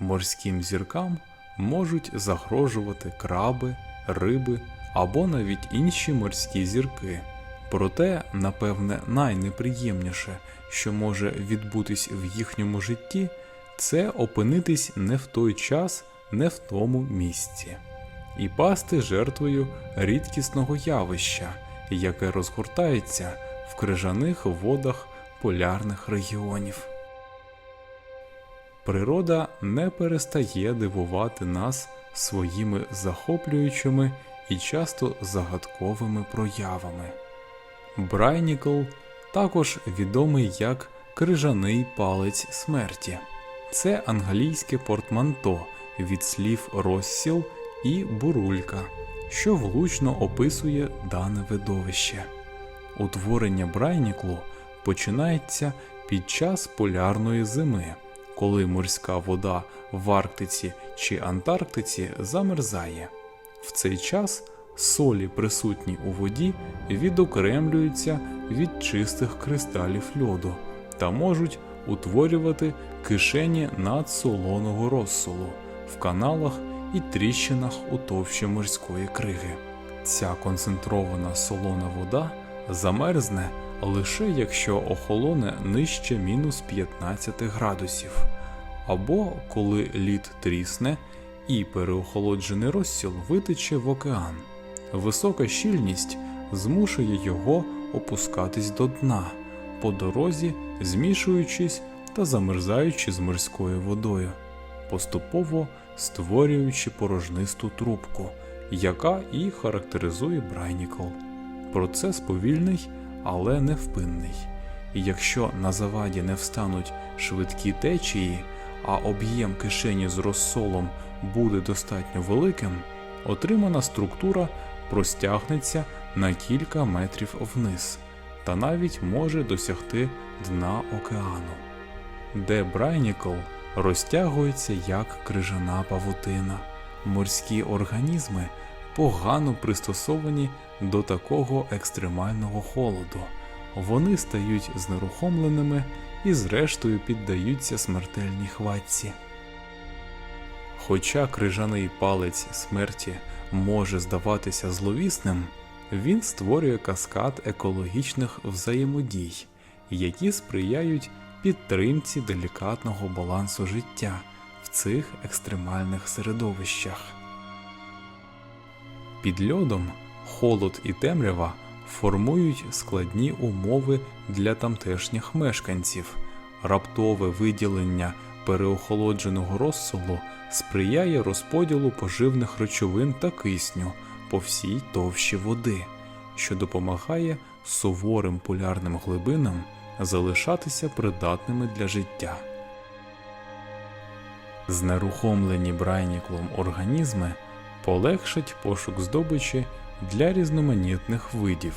Морським зіркам можуть загрожувати краби, риби або навіть інші морські зірки. Проте, напевне, найнеприємніше, що може відбутись в їхньому житті, це опинитись не в той час, не в тому місці, і пасти жертвою рідкісного явища, яке розгортається в крижаних водах полярних регіонів. Природа не перестає дивувати нас своїми захоплюючими і часто загадковими проявами. Брайнікл також відомий як крижаний палець смерті. Це англійське портманто від слів розсіл і бурулька, що влучно описує дане видовище. Утворення Брайніклу починається під час полярної зими, коли морська вода в Арктиці чи Антарктиці замерзає. В цей час солі, присутні у воді, відокремлюються від чистих кристалів льоду та можуть утворювати кишені надсолоного розсолу в каналах і тріщинах у товщі морської криги. Ця концентрована солона вода замерзне лише якщо охолоне нижче мінус 15 градусів, або коли лід трісне і переохолоджений розсіл витече в океан. Висока щільність змушує його опускатись до дна, по дорозі змішуючись та замерзаючи з морською водою, поступово створюючи порожнисту трубку, яка і характеризує Брайнікл. Процес повільний, але невпинний. І якщо на заваді не встануть швидкі течії, а об'єм кишені з розсолом буде достатньо великим, отримана структура простягнеться на кілька метрів вниз та навіть може досягти дна океану, де Брайнікл розтягується як крижана павутина. Морські організми погано пристосовані до такого екстремального холоду. Вони стають знерухомленими і зрештою піддаються смертельній хватці. Хоча крижаний палець смерті може здаватися зловісним, він створює каскад екологічних взаємодій, які сприяють підтримці делікатного балансу життя в цих екстремальних середовищах. Під льодом холод і темрява формують складні умови для тамтешніх мешканців. Раптове виділення переохолодженого розсолу сприяє розподілу поживних речовин та кисню по всій товщі води, що допомагає суворим полярним глибинам залишатися придатними для життя. Знерухомлені брайніклом організми полегшать пошук здобичі для різноманітних видів,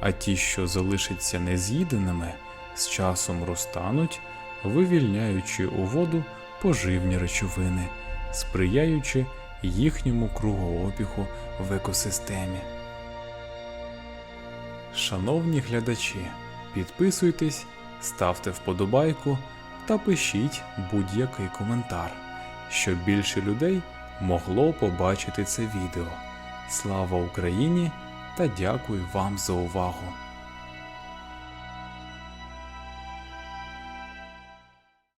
а ті, що залишаться нез'їденими, з часом розтануть, вивільняючи у воду поживні речовини, сприяючи їхньому кругообігу в екосистемі. Шановні глядачі, підписуйтесь, ставте вподобайку та пишіть будь-який коментар, щоб більше людей могло побачити це відео. Слава Україні та дякую вам за увагу!